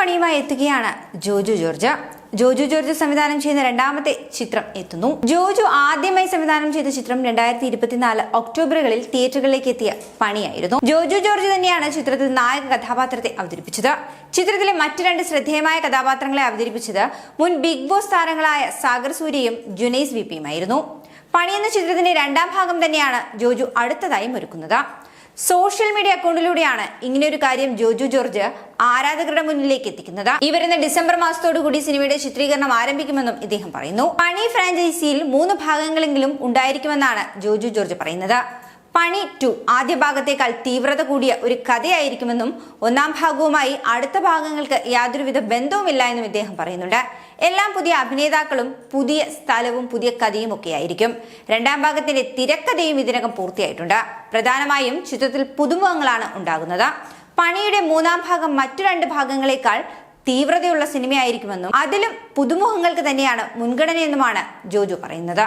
പണിയുമായി എത്തുകയാണ് Joju George. Joju George സംവിധാനം ചെയ്യുന്ന രണ്ടാമത്തെ ചിത്രം എത്തുന്നു. ജോജു ആദ്യമായി സംവിധാനം ചെയ്ത ചിത്രം രണ്ടായിരത്തി ഇരുപത്തിനാല് ഒക്ടോബറുകളിൽ തിയേറ്ററുകളിലേക്ക് എത്തിയ പണിയായിരുന്നു. ജോജു ജോർജ് തന്നെയാണ് ചിത്രത്തിൽ നായക കഥാപാത്രത്തെ അവതരിപ്പിച്ചത്. ചിത്രത്തിലെ മറ്റു രണ്ട് ശ്രദ്ധേയമായ കഥാപാത്രങ്ങളെ അവതരിപ്പിച്ചത് മുൻ ബിഗ് ബോസ് താരങ്ങളായ സാഗർ സൂര്യയും ജുനൈസ് വിപിയുമായിരുന്നു പണി എന്ന ചിത്രത്തിന്റെ രണ്ടാം ഭാഗം തന്നെയാണ് ജോജു അടുത്തതായും ഒരുക്കുന്നത്. സോഷ്യൽ മീഡിയ അക്കൗണ്ടിലൂടെയാണ് ഇങ്ങനെ ഒരു കാര്യം ജോജു ജോർജ് ആരാധകരുടെ മുന്നിലേക്ക് എത്തിക്കുന്നത്. ഈ വരുന്ന ഡിസംബർ മാസത്തോടുകൂടി സിനിമയുടെ ചിത്രീകരണം ആരംഭിക്കുമെന്നും ഇദ്ദേഹം പറയുന്നു. പണി ഫ്രാഞ്ചൈസിയിൽ മൂന്ന് ഭാഗങ്ങളെങ്കിലും ഉണ്ടായിരിക്കുമെന്നാണ് ജോജു ജോർജ് പറയുന്നത്. പണി ടു ആദ്യ ഭാഗത്തേക്കാൾ തീവ്രത കൂടിയ ഒരു കഥയായിരിക്കുമെന്നും ഒന്നാം ഭാഗവുമായി അടുത്ത ഭാഗങ്ങൾക്ക് യാതൊരുവിധ ബന്ധവുമില്ല എന്നും ഇദ്ദേഹം പറയുന്നുണ്ട്. എല്ലാം പുതിയ അഭിനേതാക്കളും പുതിയ സ്ഥലവും പുതിയ കഥയും ഒക്കെ ആയിരിക്കും രണ്ടാം ഭാഗത്തിന്റെ തിരക്കഥയും ഇതിനകം പൂർത്തിയായിട്ടുണ്ട്. പ്രധാനമായും ചിത്രത്തിൽ പുതുമുഖങ്ങളാണ് ഉണ്ടാകുന്നത്. പണിയുടെ മൂന്നാം ഭാഗം മറ്റു രണ്ട് ഭാഗങ്ങളെക്കാൾ തീവ്രതയുള്ള സിനിമയായിരിക്കുമെന്നും അതിലും പുതുമുഖങ്ങൾക്ക് തന്നെയാണ് മുൻഗണനയെന്നുമാണ് ജോജു പറയുന്നത്.